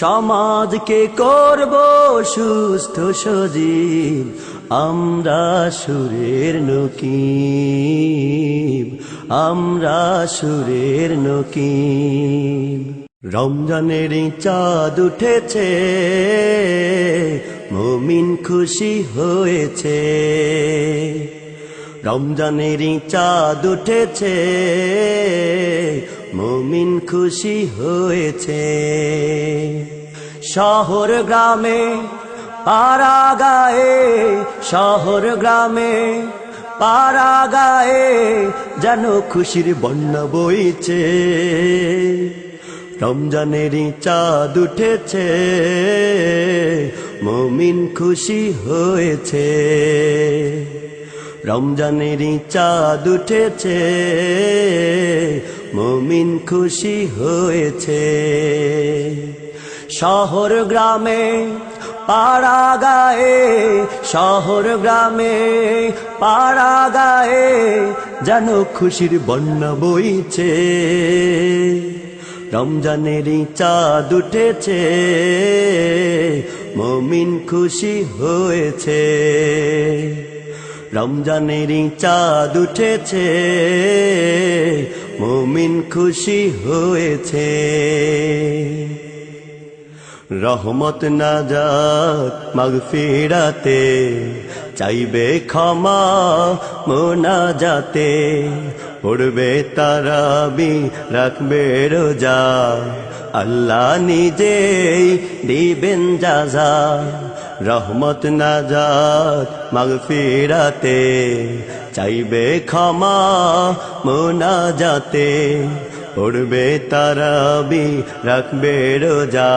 সমাজকে করব সুস্থ সজীব। আমরা সুরের নকিব। আমরা সুরের নকিব। রমজানের চাঁদ উঠেছে, মুমিন খুশি হয়েছে। রমজানের চাঁদ উঠেছে মুমিন খুশি হয়েছে। শহর গ্রামে, পাড়া গায়ে, শহর গ্রামে, পাড়া গায়ে যেন খুশির বন্যা বইছে। রমজানের চাঁদ উঠেছে, মুমিন খুশি হয়েছে। রমজানের চাঁদ উঠেছে মুমিন খুশি হয়েছে। শহর গ্রামে পাড়া গায়ে শহর গ্রামে পাড়া গায়ে যেন খুশির বন্যা বইছে। রমজানের চাঁদ উঠেছে, মমিন খুশি হয়েছে। রমজানের চাঁদ উঠেছে মুমিন খুশি হয়েছে। রহমত নাজাত মাগফিরাতে, চাইবে ক্ষমা মোনাজাতে, পড়বে তারাবি, রাখবে রোজা। আল্লাহ নিজেই দিবেন যাজা। রহমত নাজাত মাগফিরাতে চাইবে ক্ষমা, মোনাজাতে পড়বে তারাবি, রাখবে রোজা।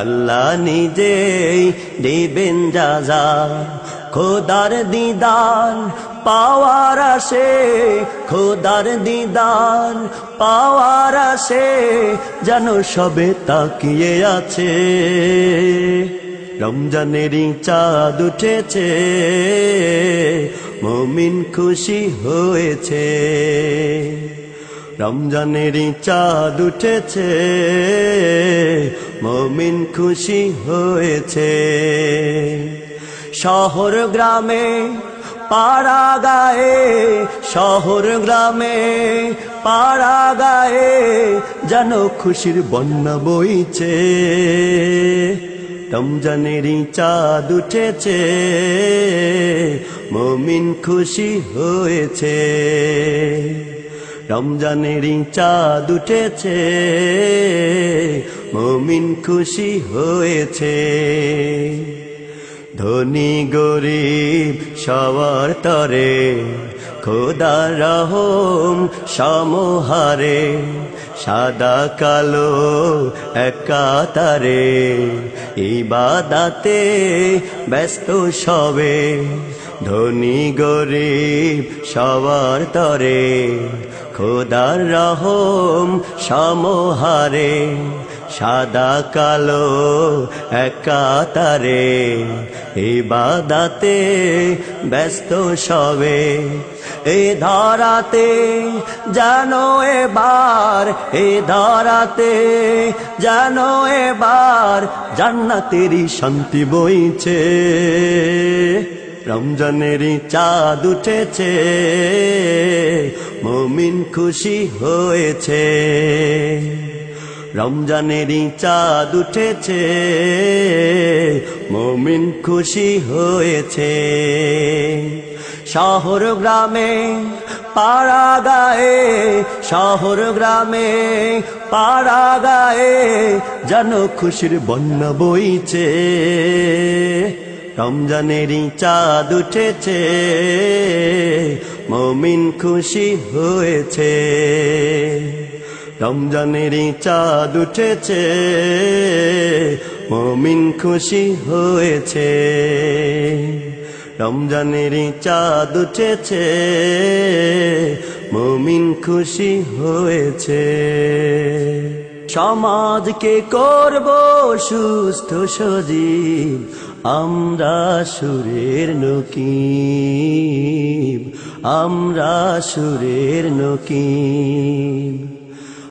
আল্লাহ নিজেই দিবেন যা খোদার দিদান পাওয়ার আসে, খোদার দিদান পাওয়ার আসে, যেন সবে তাকিয়ে আছে। রমজানেরই চাঁদ উঠেছে মমিন খুশি হয়েছে। রমজানেরই চাঁদ উঠেছে। মমিন খুশি হয়েছে। শহর গ্রামে, পাড়া গায়ে, শহর গ্রামে, পাড়া গায়ে যেন খুশির বন্যা বইছে। রমজানেরই চাঁদ উঠেছে, মমিন খুশি হয়েছে। রমজানেরই চাঁদ উঠেছে, মমিন খুশি হয়েছে। ধনী গরিব সবার তরে খোদার রহম, সমহারে, সাদা কালো একাতারে, ইবাদাতে ব্যস্ত সবে, ধনী গরিব সবার তরে, খোদার রহম, সমহারে সাদা কালো একাতারে, ইবাদাতে ব্যস্ত সবে। এ ধরাতে জানো এবার, এ ধরাতে জানো এবার জান্নাতেরই শান্তি বইছে। রমজানেরই চাঁদ উঠেছে, মমিন খুশি হয়েছে। রমজানেরই চাঁদ উঠেছে, মমিন খুশি হয়েছে। শহর গ্রামে, পাড়া গায়ে, শহর গ্রামে, পাড়া গায়ে যেন খুশির বন্যা বইছে। রমজানেরই চাঁদ উঠেছে, মমিন খুশি হয়েছে। রমজানেরই চাঁদ উঠেছে, মমিন খুশি হয়েছে। রমজানেরই চাঁদ উঠেছে, মমিন খুশি হয়েছে। সমাজকে করব সুস্থ সজীব, আমরা সুরের নকিব, আমরা সুরের নকিব।